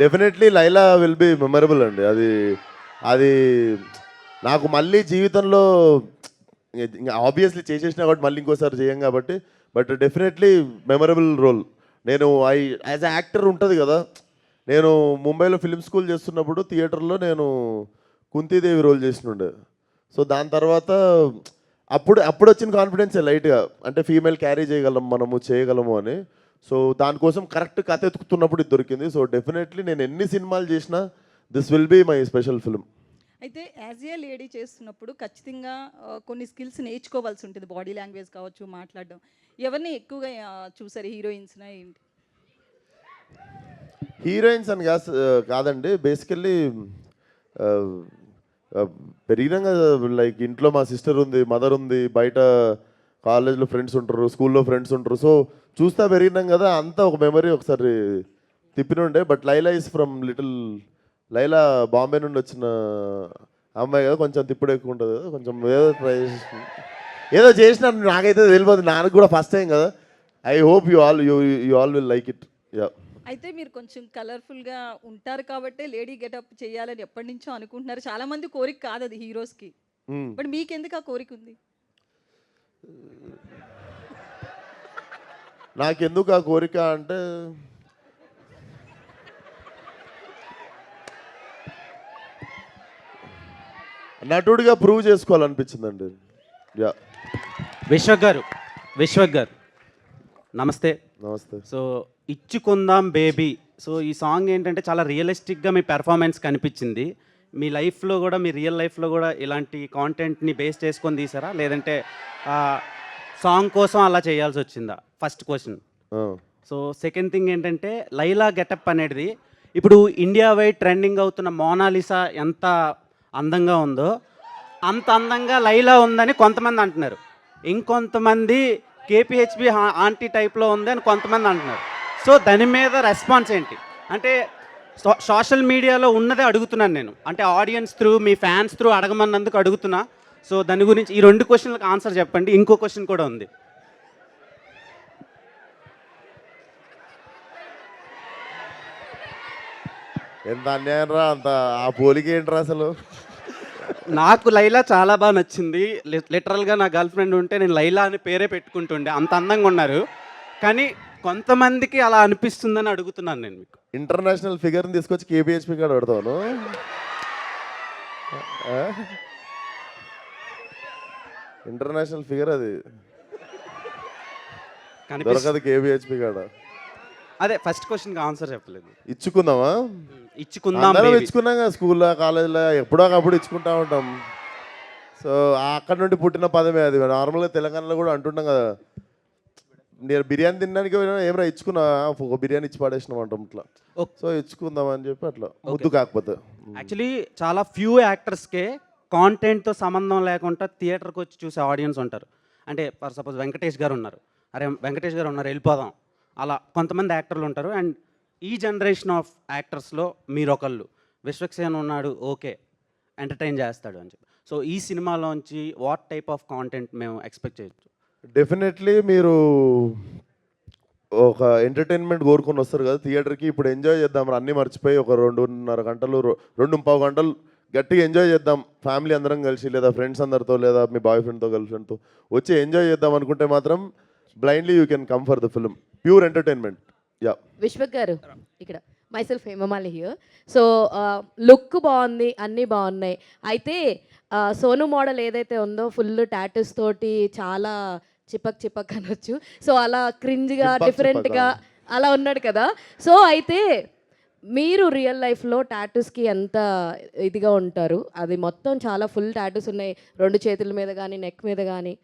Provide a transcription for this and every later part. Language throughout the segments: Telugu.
Definitely Laila will be memorable అండి. అది అది నాకు మళ్ళీ జీవితంలో ఆబ్వియస్లీ చేసేసిన కాబట్టి మళ్ళీ ఇంకోసారి చేయం కాబట్టి బట్ డెఫినెట్లీ మెమరబుల్ రోల్ నేను ఐ యాజ్ అ యాక్టర్ ఉంటుంది కదా నేను ముంబైలో ఫిల్మ్ స్కూల్ చేస్తున్నప్పుడు థియేటర్లో నేను కుంతీదేవి రోల్ చేసినుండే. సో దాని తర్వాత అప్పుడు అప్పుడు వచ్చిన కాన్ఫిడెన్స్ లైట్గా అంటే ఫీమేల్ క్యారీ చేయగలం మనము చేయగలము అని. సో దానికోసం కరెక్ట్ కథ ఎతుకుతున్నప్పుడు ఇది దొరికింది. సో డెఫినెట్లీ నేను ఎన్ని సినిమాలు చేసినా this will be my special film అయితే యాజ్ ఏ లేడీ చేస్తున్నప్పుడు ఖచ్చితంగా కొన్ని స్కిల్స్ నేర్చుకోవాల్సి ఉంటుంది. బాడీ లాంగ్వేజ్ కావచ్చు మాట్లాడడం. ఎవరిని ఎక్కువగా చూసారు హీరోయిన్స్నా ఏంటి? హీరోయిన్స్ అని కాస్ కాదండి. బేసికల్లీ పెరిగినాక లైక్ ఇంట్లో మా సిస్టర్ ఉంది మదర్ ఉంది బయట కాలేజ్లో ఫ్రెండ్స్ ఉంటారు స్కూల్లో ఫ్రెండ్స్ ఉంటారు. సో చూస్తా పెరిగినాం కదా అంతా ఒక మెమరీ ఒకసారి తిప్పినుండే but Laila is from little Laila Bombay నుండి వచ్చిన అమ్మాయి కదా కొంచెం తిప్పుడు ఎక్కువ ఉంటుంది కదా కొంచెం ఏదో ట్రై చేసి ఏదో చేసిన నాకైతే తెలియదు నాకు కూడా ఫస్ట్ టైం కదా. I hope you all you you all will like it yeah అయితే మీరు కొంచెం కలర్ఫుల్గా ఉంటారు కాబట్టే లేడీ గెటప్ చేయాలని ఎప్పటి నుంచో అనుకుంటున్నారు. చాలా మంది కోరిక కాదు అది హీరోస్కి బట్ మీకెందుకు ఆ కోరిక ఉంది? నాకెందుకు ఆ కోరిక అంటే నటుడిగా ప్రూవ్ చేసుకోవాలనిపించిందండి. యా. విశ్వక్ గారు విశ్వక్ గారు. నమస్తే. నమస్తే. సో ఇచ్చుకుందాం బేబీ. సో ఈ సాంగ్ ఏంటంటే చాలా రియలిస్టిక్గా మీ పెర్ఫార్మెన్స్ కనిపించింది. మీ లైఫ్లో కూడా మీ రియల్ లైఫ్లో కూడా ఇలాంటి కాంటెంట్ని బేస్ చేసుకొని తీసారా? లేదంటే సాంగ్ కోసం అలా చేయాల్సి వచ్చిందా? First question. So second thing ఏంటంటే లైలా గెటప్ అనేది ఇప్పుడు ఇండియా వైడ్ ట్రెండింగ్ అవుతున్న మోనాలిసా ఎంత అందంగా ఉందో అంత అందంగా లైలా ఉందని కొంతమంది అంటున్నారు. ఇంకొంతమంది కేపీహెచ్బి ఆంటీ టైప్లో ఉంది అని కొంతమంది అంటున్నారు. సో దాని మీద రెస్పాన్స్ ఏంటి? అంటే సోషల్ మీడియాలో ఉన్నదే అడుగుతున్నాను నేను. అంటే ఆడియన్స్ త్రూ మీ ఫ్యాన్స్ త్రూ అడగమన్నందుకు అడుగుతున్నా. సో దాని గురించి ఈ రెండు క్వశ్చన్లకు ఆన్సర్ చెప్పండి. ఇంకో క్వశ్చన్ కూడా ఉంది. ఎంత అన్యాయం రా అంత? ఆ పోలిక ఏంట్రా అసలు? నాకు లైలా చాలా బాగా నచ్చింది. లిటరల్గా నా గర్ల్ ఫ్రెండ్ ఉంటే నేను లైలా అని పేరే పెట్టుకుంటుండే. అంత అందంగా ఉన్నారు. కానీ కొంతమందికి అలా అనిపిస్తుందని అడుగుతున్నాను నేను మీకు. ఇంటర్నేషనల్ ఫిగర్ని తీసుకొచ్చి కేబిహెచ్పి కాడ పెడతాను ఇంటర్నేషనల్ ఫిగర్ అది. దొరకదు కేబిహెచ్పి కాడ. అదే ఫస్ట్ క్వశ్చన్కి ఆన్సర్ చెప్పలేదు. ఇచ్చుకుందామా? ఇచ్చుకుందాం అందరం. ఇచ్చుకున్నాం కదా స్కూల్లో కాలేజీలో ఎప్పుడో ఒకప్పుడు ఇచ్చుకుంటా ఉంటాం. సో అక్కడ నుండి పుట్టిన పదమే అది. నార్మల్గా తెలంగాణలో కూడా అంటుంటాం కదా నేను బిర్యానీ తినడానికి పోయినా ఏమరా ఇచ్చుకున్నా ఒక బిర్యానీ ఇచ్చి పడేసినాం అంటాం ఇట్లా. సో ఇచ్చుకుందాం అని చెప్పి అట్లా ముద్దు కాకపోతే. యాక్చువల్లీ చాలా ఫ్యూ యాక్టర్స్కే కాంటెంట్తో సంబంధం లేకుండా థియేటర్కి వచ్చి చూసే ఆడియన్స్ ఉంటారు. అంటే ఫర్ సపోజ్ వెంకటేష్ గారు ఉన్నారు. అరే వెంకటేష్ గారు ఉన్నారు వెళ్ళిపోదాం. అలా కొంతమంది యాక్టర్లు ఉంటారు. అండ్ ఈ జనరేషన్ ఆఫ్ యాక్టర్స్లో మీరు ఒకళ్ళు విశ్వక్సేన్ ఉన్నాడు ఓకే ఎంటర్టైన్ చేస్తాడు అని చెప్పి. సో ఈ సినిమాలోంచి వాట్ టైప్ ఆఫ్ కాంటెంట్ మేము ఎక్స్పెక్ట్ చేయొచ్చు? డెఫినెట్లీ మీరు ఒక ఎంటర్టైన్మెంట్ కోరుకొని వస్తారు కదా థియేటర్కి ఇప్పుడు ఎంజాయ్ చేద్దాం అన్నీ మర్చిపోయి ఒక రెండున్నర గంటలు రెండు పావు గంటలు గట్టిగా ఎంజాయ్ చేద్దాం ఫ్యామిలీ అందరం కలిసి లేదా ఫ్రెండ్స్ అందరితో లేదా మీ బాయ్ ఫ్రెండ్తో గర్ల్ ఫ్రెండ్తో వచ్చి ఎంజాయ్ చేద్దాం అనుకుంటే మాత్రం blindly you can come for the film pure entertainment yeah Vishwak garu ఇక్కడ. Myself Hemamali here so look బాగుంది అన్నీ బాగున్నాయి. అయితే uh, సోను మోడల్ ఏదైతే ఉందో ఫుల్ టాటూస్ తోటి చాలా చిపక్ చిపక్ అనొచ్చు. సో అలా క్రింజ్గా డిఫరెంట్గా అలా ఉన్నాడు కదా. సో అయితే మీరు రియల్ లైఫ్లో టాటూస్కి ఎంత ఇదిగా ఉంటారు? అది మొత్తం చాలా ఫుల్ టాటూస్ ఉన్నాయి. రెండు చేతుల మీద కానీ నెక్ మీద కానీ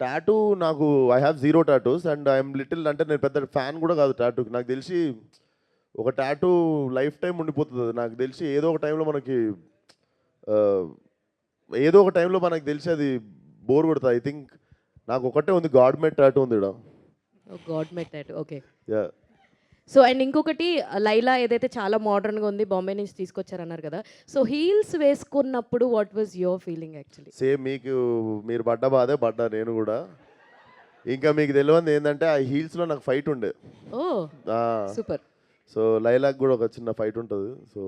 టాటూ నాకు I have zero tattoos and I'm little అంటే నేను పెద్ద ఫ్యాన్ కూడా కాదు టాటూకి. నాకు తెలిసి ఒక టాటూ లైఫ్ టైం ఉండిపోతుంది అది. నాకు తెలిసి ఏదో ఒక టైంలో మనకి ఏదో ఒక టైంలో మనకు తెలిసి అది బోర్ కొడుతుంది. ఐ థింక్ నాకు ఒకటే ఉంది గాడ్ మేడ్ టాటూ ఉంది god made tattoo okay yeah so and ఇంకొకటి లైలా ఏదైతే చాలా మోడర్న్గా ఉంది బాంబే నుంచి తీసుకొచ్చారన్నారు కదా. సో హీల్స్ వేసుకున్నప్పుడు what was your feeling actually same మీకు మీరు పడ్డ బాధే పడ్డా నేను కూడా. ఇంకా మీకు తెలియదు ఏంటంటే ఆ హీల్స్లో నాకు ఫైట్ ఉండే. ఓ సూపర్ సో లైలాక్ కూడా ఒక చిన్న ఫైట్ ఉంటుంది. So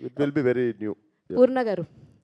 it will be very new Purna garu.